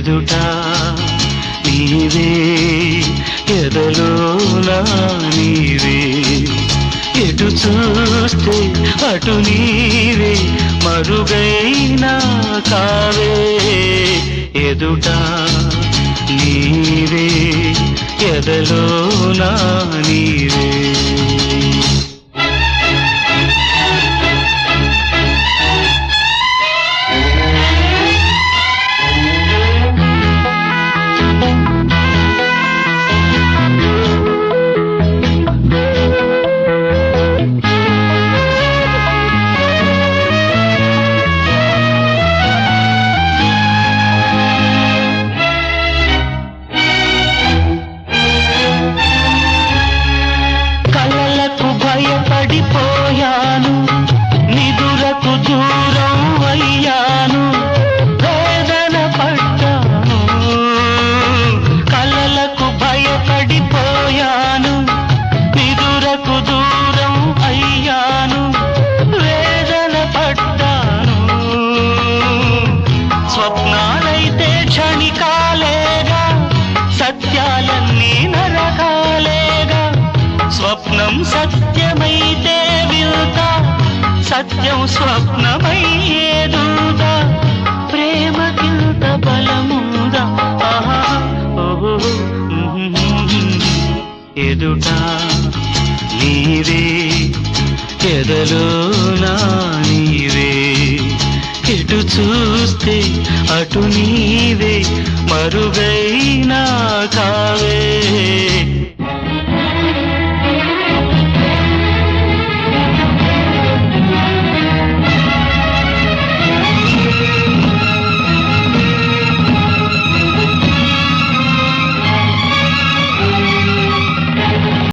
ఎదుట నీవే ఎదలోనా నీవే. ఎటు చూస్తే అటు నీవే మరుగైనా కావే. ఎదుట నీవే ఎదలోనా నీవే. పడిపోయాను నిదురకు దూరం అయ్యాను. వేదన పడ్డాను. కలలకు భయపడిపోయాను. నిదురకు దూరం అయ్యాను. వేదన పడ్డాను. స్వప్నాలైతే క్షణికాలేగా సత్యాలన్నీ నరకాలే స్వప్నం సత్యమైతే విరుత సత్యం స్వప్నమయ్యేదుగా. ప్రేమకింత బలముందా. ఆహా, ఓహో, ఎదుట నీవే. ఎదలో నా నీవే. ఎటు చూస్తే అటు నీవే. మరుగైనా కావే.